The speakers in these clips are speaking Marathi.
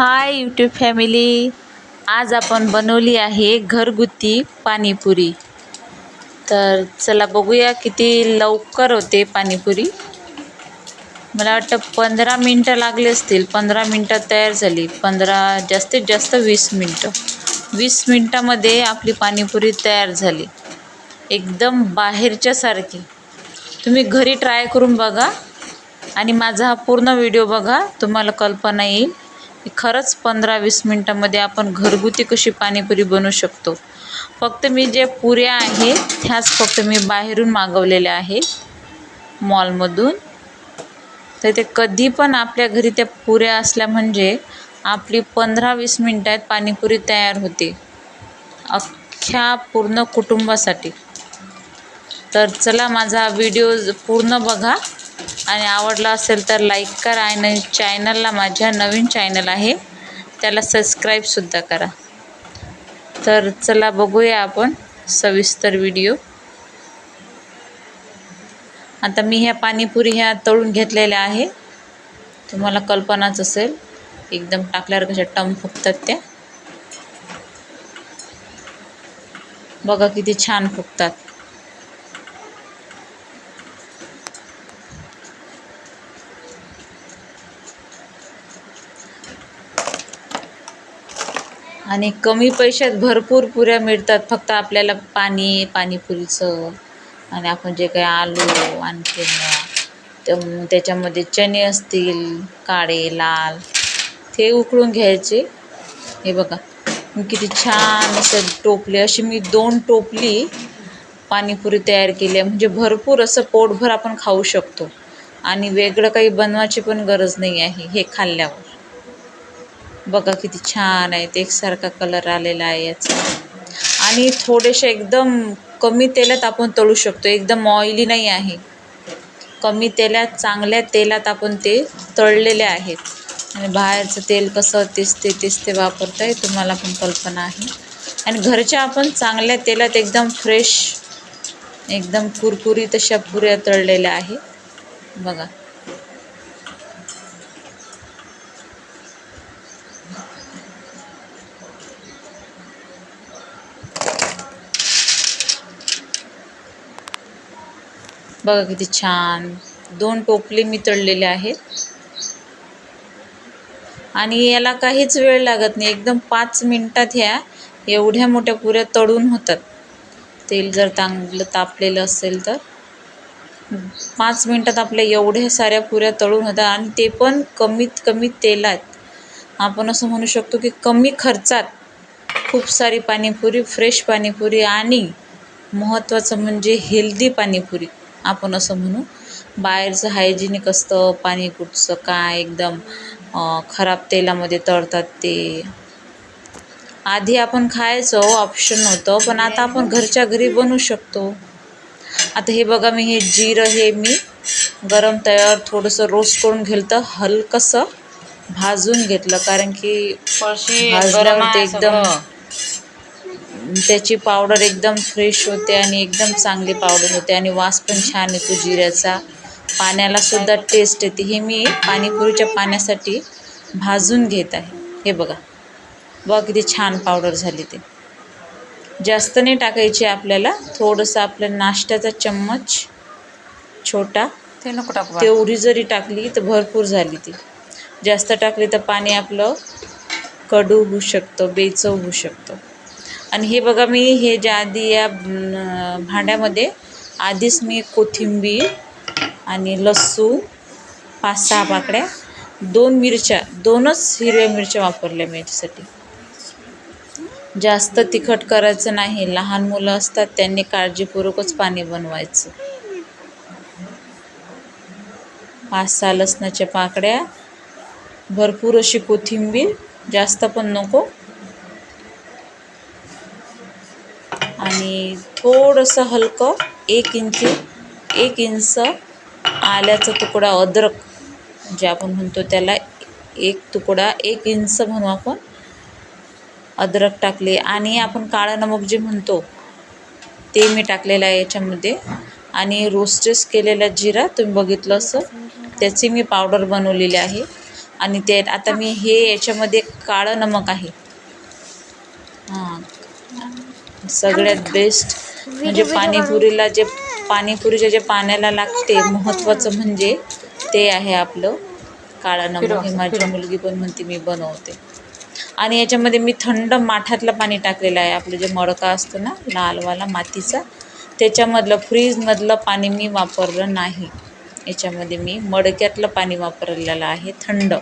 Hi YouTube family. आज आपण बनवली आहे घरगुती पाणीपुरी. तर चला बघूया किती लवकर होते पाणीपुरी. मला वाटतं पंधरा मिनटं लागले असतील. पंधरा मिनटं तयार झाली. पंधरा जास्तीत जास्त वीस मिनटं. वीस मिनटामध्ये आपली पाणीपुरी तयार झाली. एकदम बाहेरच्यासारखी तुम्ही घरी ट्राय करून बघा. आणि माझा हा पूर्ण व्हिडिओ बघा. तुम्हाला कल्पना येईल. खरंच पंधरा वीस मिनटामध्ये आपण घरगुती कशी पाणीपुरी बनवू शकतो. फक्त मी जे पुऱ्या आहेत त्याच फक्त मी बाहेरून मागवलेल्या आहेत. मॉलमधून. तर ते कधी पण आपल्या घरी त्या पुऱ्या असल्या म्हणजे आपली पंधरा वीस मिनटात पाणीपुरी तयार होते. अख्ख्या पूर्ण कुटुंबासाठी. तर चला माझा व्हिडिओ पूर्ण बघा. आणि आवडला असेल तर लाईक करा आणि चॅनलला माझ्या नवीन चॅनल आहे त्याला सबस्क्राईबसुद्धा करा. तर चला बघूया आपण सविस्तर व्हिडिओ आता मी ह्या पाणीपुरी ह्या तळून घेतलेल्या आहे. तुम्हाला कल्पनाच असेल एकदम टाकल्यावर कशा टम फुगतात त्या. बघा किती छान फुगतात. आणि कमी पैशात भरपूर पुऱ्या मिळतात. फक्त आपल्याला पाणी पाणीपुरीचं आणि आपण जे काही आलू आणखीन त्या- त्याच्यामध्ये चणे असतील काळे लाल ते उकळून घ्यायचे. हे बघा किती छान असं टोपले अशी मी दोन टोपली पाणीपुरी तयार केली आहे. म्हणजे भरपूर असं पोटभर आपण खाऊ शकतो. आणि वेगळं काही बनवायची पण गरज नाही आहे हे खाल्ल्यावर. बघा किती छान आहेत एकसारखा कलर आलेला आहे याचा. आणि थोडेसे एकदम कमी तेलात आपण तळू शकतो एकदम ऑइली नाही आहे. कमी तेलात चांगल्या तेलात आपण ते तळलेले आहेत आणि बाहेरचं तेल कसं तेच ते वापरत आहे तुम्हाला पण कल्पना आहे. आणि घरच्या आपण चांगल्या तेलात एकदम फ्रेश एकदम कुरकुरीत अशा पुऱ्या तळलेल्या आहे. बघा. बघा किती छान. दोन टोपले मी तळलेले आहेत. आणि याला काहीच वेळ लागत नाही. एकदम पाच मिनटात ह्या एवढ्या मोठ्या पुऱ्या तळून होतात. तेल जर चांगलं तापलेलं असेल तर. पाच मिनटात आपल्या एवढ्या साऱ्या पुऱ्या तळून होतात. आणि ते पण कमीत कमी तेलात. आपण असं म्हणू शकतो की कमी खर्चात खूप सारी पाणीपुरी फ्रेश पाणीपुरी आणि महत्त्वाचं म्हणजे हेल्दी पाणीपुरी. आपण असं म्हणू. बाहेरचं हायजेनिक असतं पाणी कुठचं काय एकदम खराब तेलामध्ये तळतात ते. आधी आपण खायचो ऑप्शन होतं पण आता आपण घरच्या घरी बनवू शकतो. आता हे बघा मी हे जिरं हे मी गरम तव्यावर थोडंसं रोस्ट करून घेतलं तर हलकंसं भाजून घेतलं कारण की भाजल्यावर ते एकदम त्याची पावडर एकदम फ्रेश होते आणि एकदम चांगली पावडर होते आणि वास पण छान येतो जिऱ्याचा. पाण्याला सुद्धा टेस्ट येते. हे मी पाणीपुरीच्या पाण्यासाठी भाजून घेत आहे. हे बघा. बघा किती छान पावडर झाली ते. जास्त नाही टाकायची आपल्याला. थोडंसं आपल्या नाश्त्याचा चम्मच छोटा. ते नको टाकू तेवढी जरी टाकली तर भरपूर झाली ती. जास्त टाकली तर पाणी आपलं कडू होऊ शकतं बेचव होऊ शकतं. आणि हे बघा मी हे ज्या आधी या भांड्यामध्ये आधीच मी कोथिंबीर आणि लसूण पाच सहा पाकड्या दोन मिरच्या दोनच हिरव्या मिरच्या वापरल्या मी याच्यासाठी. जास्त तिखट करायचं नाही. लहान मुलं असतात त्यांनी काळजीपूर्वकच पाणी बनवायचं. पाच सहा लसणाच्या पाकड्या भरपूर अशी कोथिंबीर जास्त पण नको. आणि थोडंसं हलकं एक इंची एक इंच आल्याचा तुकडा अद्रक जे आपण म्हणतो त्याला एक तुकडा एक इंच म्हणू आपण अद्रक टाकले. आणि आपण काळं नमक जे म्हणतो ते मी टाकलेलं आहे याच्यामध्ये. आणि रोस्टेस केलेला जिरा तुम्ही बघितलं असं त्याची मी पावडर बनवलेली आहे. आणि ते आता मी हे याच्यामध्ये काळं नमक आहे. हां. सगळ्यात बेस्ट म्हणजे पाणीपुरीला जे पाणीपुरीच्या जे पाण्याला लागते महत्त्वाचं म्हणजे ते आहे आपलं काळं नमक. हे माझी मुलगी पण म्हणते मी बनवते. आणि याच्यामध्ये मी थंड माठातलं पाणी टाकलेलं आहे. आपलं जे मडका असतो ना लालवाला मातीचा त्याच्यामधलं फ्रीजमधलं पाणी मी वापरलं नाही. याच्यामध्ये मी मडक्यातलं पाणी वापरलेलं आहे थंड.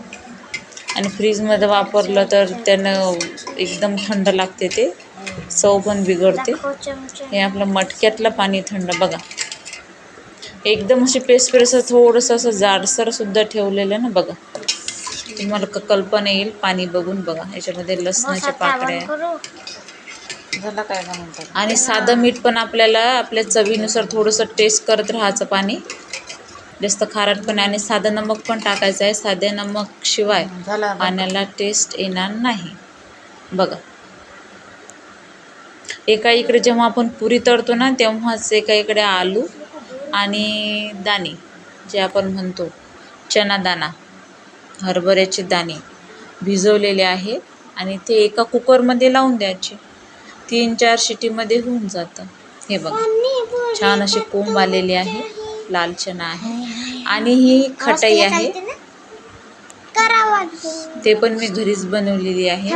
आणि फ्रीजमध्ये वापरलं तर त्यानं एकदम थंड लागते ते. चव पण बिघडते. हे आपलं मटक्यातलं पाणी थंड. बघा. एकदम अशी पेस्ट पेस्ट असं थोडंसं असं जाडसर सुद्धा ठेवलेलं ना बघा. तुम्हाला क- कल्पना येईल. पाणी बघून बघा. याच्यामध्ये लसणाच्या पाकळ्या. आहे. झालं काय का म्हणतात? आणि साधं मीठ पण आपल्याला आपल्या चवीनुसार थोडंसं टेस्ट करत राहायचं पाणी. जास्त खारट पण आहे आणि साधं नमक पण टाकायचं आहे. साध्या नमक शिवाय पाण्याला टेस्ट येणार नाही. बघा. एका इकडे जेव्हा आपण पुरी तळतो ना तेव्हाच एका इकडे आलू आणि दाणे जे आपण म्हणतो चना दाणा हरभऱ्याचे दाणे भिजवलेले आहे आणि ते एका कुकरमध्ये लावून द्यायचे. तीन चार शिटीमध्ये होऊन जातं. हे बघा छान असे कोंब आलेले आहे लाल चना आहे आणि ही खटाई आहे. ते पण मी घरीच बनवलेली आहे.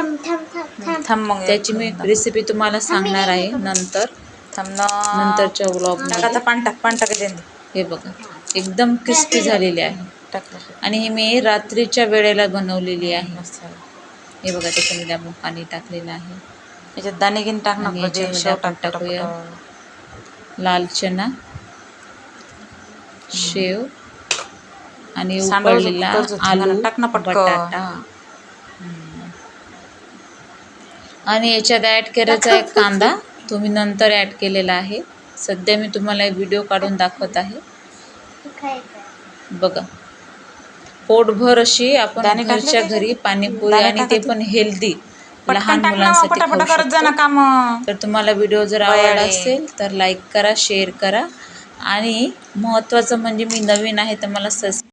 थांब मग त्याची मी रेसिपी तुम्हाला सांगणार आहे नंतर. थांब नंतरच्या टाक व्लॉगमध्ये आता पाणी टाक टाकायचे हे बघा एकदम क्रिस्पी झालेले आहे. आणि हे मी रात्रीच्या वेळेला बनवलेली आहे. हे बघा त्याच्यामध्ये आपण पाणी टाकलेलं आहे. याच्यात दाणे घेऊन टाक ना आणि भजे याच्यामध्ये शेव आपण टाक टाकूया. लाल चना शेव आणि होतं. आलू. बटाटा. आणि याच्यात ॲड करायचा आहे कांदा तो मी नंतर ॲड केलेला आहे सध्या मी तुम्हाला व्हिडिओ काढून दाखवत आहे बघा पोटभर अशी आपण घरच्या? घरी पाणीपुरी आणि ते? पण हेल्दी लहान मुलांसाठी खाऊ शकतो. तर तुम्हाला व्हिडिओ जर आवडला. असेल तर लाईक करा शेअर करा आणि महत्त्वाचं म्हणजे मी नवीन आहे तर मला सबस्क्राईब